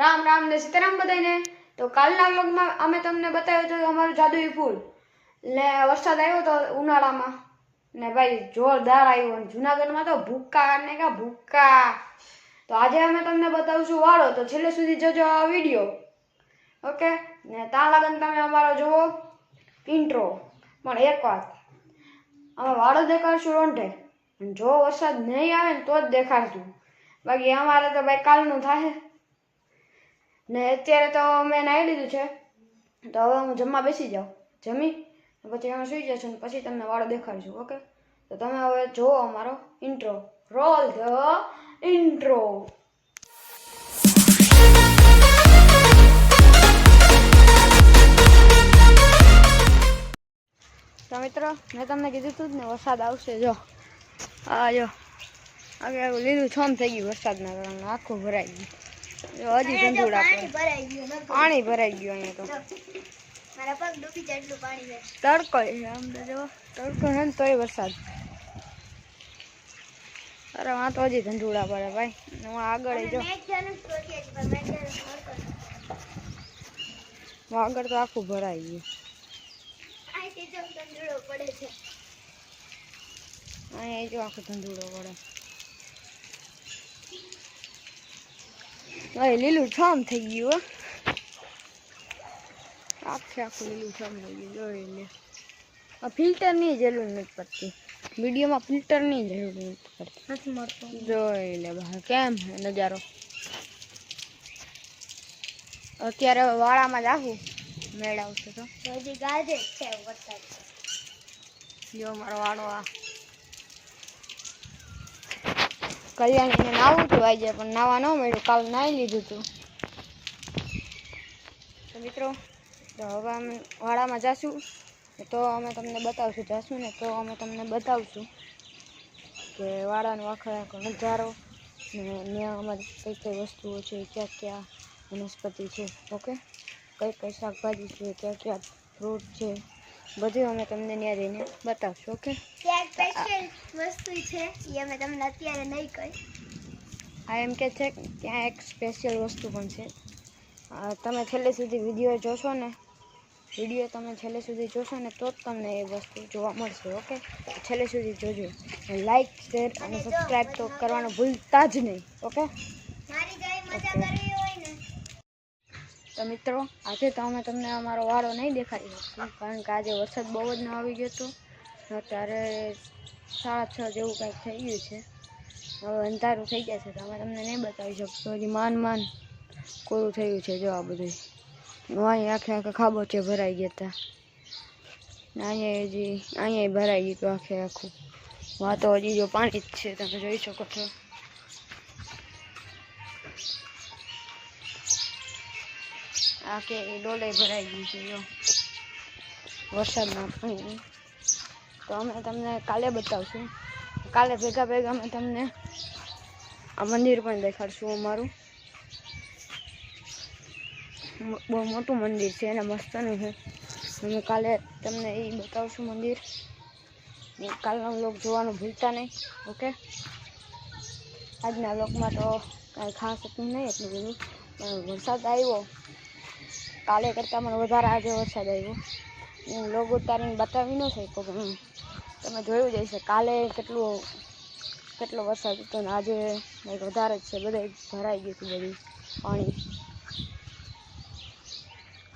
રામ રામ ને સીતારામ બધાને તો કાલના વ્લોગમાં અમે તમને બતાવ્યું હતું અમારું જાદુઈ ફૂલ. ને વરસાદ આવ્યો તો ઉનાળામાં. ને ભાઈ, જોરદાર આવ્યો. અને જુનાગઢમાં તો ભૂક્કા ને કા ભૂક્કા. તો આજે અમે તમને બતાવશું વાળો. તો છેલ્લે સુધી જોજો આ વીડિયો. ઓકે? ને ત્યાં લગન તમે અમારો જુઓ. ઇન્ટ્રો. પણ એક વાત. અમે વાળો દેખાડશું રોંઢે. જો વરસાદ નહીં આવે ને તો જ દેખાડશું. બાકી અમારે તો ભાઈ કાલનું થાય ને અત્યારે તો મેં નાહી લીધું છે. તો હવે હું જમવા બેસી જાઉં. જમી પછી અમે સુઈ જશું પછી તમને વાળો દેખાડીશું, ઓકે? તો તમે હવે જુઓ અમારો ઇન્ટ્રો રોલ ધ ઇન્ટ્રો તો મિત્રો, મેં તમને કીધું હતું જ ને, વરસાદ આવશે, જો. આ જો. આગળ લીલું છોમ થઈ ગયું વરસાદના કારણે, આખું ભરાઈ ગયું. હજી પડે પાણી ભરાઈ ગયું અહીંયા તો. તડકો આમ તો જો. તડકો છે ને તોય વરસાદ. અરે વાં તો હજી ધંધુડા પડે ભાઈ. હું આગળ જો. આગળ તો આખું ભરાઈ ગયું. અહીંયા જો આખું ધંધુડો પડે. હવે લીલું છમ થઈ ગયું હો આખે આખું લીલું છમ થઈ ગયું જોઈ લે આ ફિલ્ટરની જરૂર નથી પડતી વિડીયોમાં ફિલ્ટરની જરૂર નથી પડતી નથી મળતો જોઈ લે બહાર કેમ નજારો અત્યારે હવે વાળામાં જ આવું મેળ આવશે તો હજી ગાજે જ છે વરસાદ જો મારો વાળો આ કલ્યાણીને નાવું હતું આજે, પણ નાવા ન મળ્યું. કાલ નાહી લીધું હતું તો મિત્રો, તો હવે અમે વાડામાં જઈશું તો અમે તમને બતાવશું જઈશું ને તો અમે તમને બતાવશું કે વાડાનો આખો નજારો ને ત્યાં અમારી કઈ કઈ વસ્તુઓ છે, ક્યાં ક્યાં વનસ્પતિ છે, ઓકે? કઈ કઈ શાકભાજી છે, ક્યાં ક્યાં ફ્રૂટ છે બધું અમે તમને ત્યાં જઈને બતાવશું ઓકે? ત્યાં સ્પેશિયલ વસ્તુ છે એ અમે તમને અત્યારે નહીં કહી. આ એમ કે છે કે ત્યાં એક સ્પેશિયલ વસ્તુ પણ છે. તમે છેલ્લે સુધી વીડિયો જોશો ને વીડિયો તમે છેલ્લે સુધી જોશો ને તો જ તમને એ વસ્તુ જોવા મળશે ઓકે? છેલ્લે સુધી જોજો. લાઈક શેર અને સબસ્ક્રાઈબ તો કરવાનું ભૂલતા જ નહીં ઓકે? મારી મજા ને તો મિત્રો, આજે તો અમે તમને અમારો વારો નહીં દેખાડી શકશું કારણ કે આજે વરસાદ બહુ જ ન આવી ગયો હતો. અત્યારે સાડા છ જેવું કંઈક થઈ ગયું છે. હવે અંધારું થઈ ગયા છે તો અમે તમને નહીં બતાવી શકશું. હજી માન માન કોરું થયું છે જો આ બધું અહીં આખે આખા ખાબોચે ભરાઈ ગયા હતા અહીંયા હજી અહીંયા ભરાઈ ગયું હતું આખે આખું. વાતો હજી જો પાણી જ છે, તમે જોઈ શકો છો. આ કે ડોલે ભરાઈ ગયું છે, જો. વરસાદના પાણી તો અમે તમને કાલે બતાવશું. કાલે ભેગા ભેગા અમે તમને આ મંદિર પણ દેખાડશું અમારું. બહુ મોટું મંદિર છે અને મસ્તનું છે. અમે કાલે તમને એ બતાવશું મંદિર. કાલનો લોક જોવાનું ભૂલતા નહીં, ઓકે? આજના લોકમાં તો કાંઈ ખાસ હતું નહીં એટલું બધું. વરસાદ આવ્યો કાલે કરતાં મને વધારે આજે વરસાદ આવ્યો. હું લોગ ઉતારીને બતાવી ન શક્યો પણ તમે જોયું જ હશે. કાલે કેટલું, કેટલો વરસાદ હતો ને આજે કંઈક વધારે જ છે. બધે ભરાઈ ગયું હતું બધું, પાણી.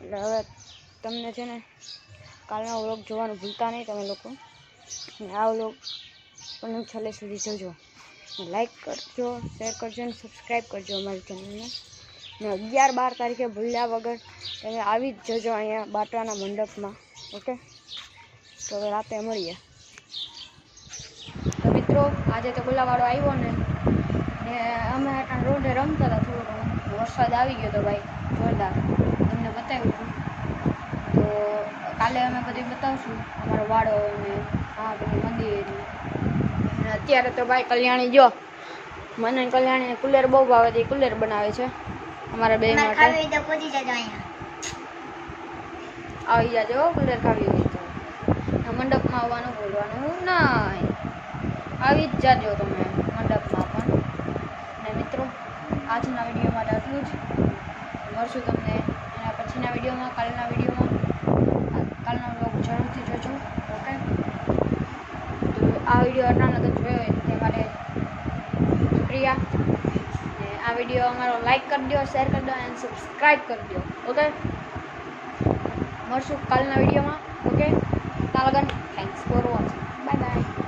એટલે હવે તમને છે ને, કાલનો વ્લોગ જોવાનું ભૂલતા નહીં તમે લોકો. ને આ વ્લોગ પણ છેલ્લે સુધી જોજો. લાઈક કરજો, શેર કરજો અને સબસ્ક્રાઈબ કરજો અમારી ચેનલને. ને અગિયાર બાર તારીખે ભૂલ્યા વગર તમે આવી જ જજો અહીંયા બાટવાના મંડપમાં, ઓકે? તો હવે રાતે મળીએ. તો મિત્રો, આજે તો ગુલાવાળો આવ્યો ને ને અમે રોડે રમતા હતા થોડો ઘણો. વરસાદ આવી ગયો તો ભાઈ, જોરદાર. તમને બતાવ્યું હતું. તો કાલે અમે બધી બતાવશું, અમારો વાડો ને આ બધું મંદિર અત્યારે તો ભાઈ કલ્યાણી જો, મને કલ્યાણી કુલેર બહુ ભાવે છે કુલેર બનાવે છે. અમારા બે માટે. ખાવી તો પહોંચી જજો અહીંયા. આવી જાજો કુલર ખાવી હોય તો. મંડપમાં આવવાનું બોલવાનું નહીં. આવી જ જાજો તમે મંડપમાં પણ. ને મિત્રો આજના વીડિયો માટે આટલું જ. મળશું તમને એના પછીના વિડીયોમાં કાલના વિડીયોમાં આ- કાલનો બ્લોગ જરૂરથી જોજો ઓકે તો આ વીડિયો આટલા લગન જોયો હોય તે માટે શુક્રિયા ને આ વીડિયો અમારો લાઈક કરી દો શેર કરી દો એન્ડ સબસ્ક્રાઈબ કરી દો. ઓકે મળશું કાલના વિડીયોમાં. ઓકે તાલગન લગન thanks for watching bye bye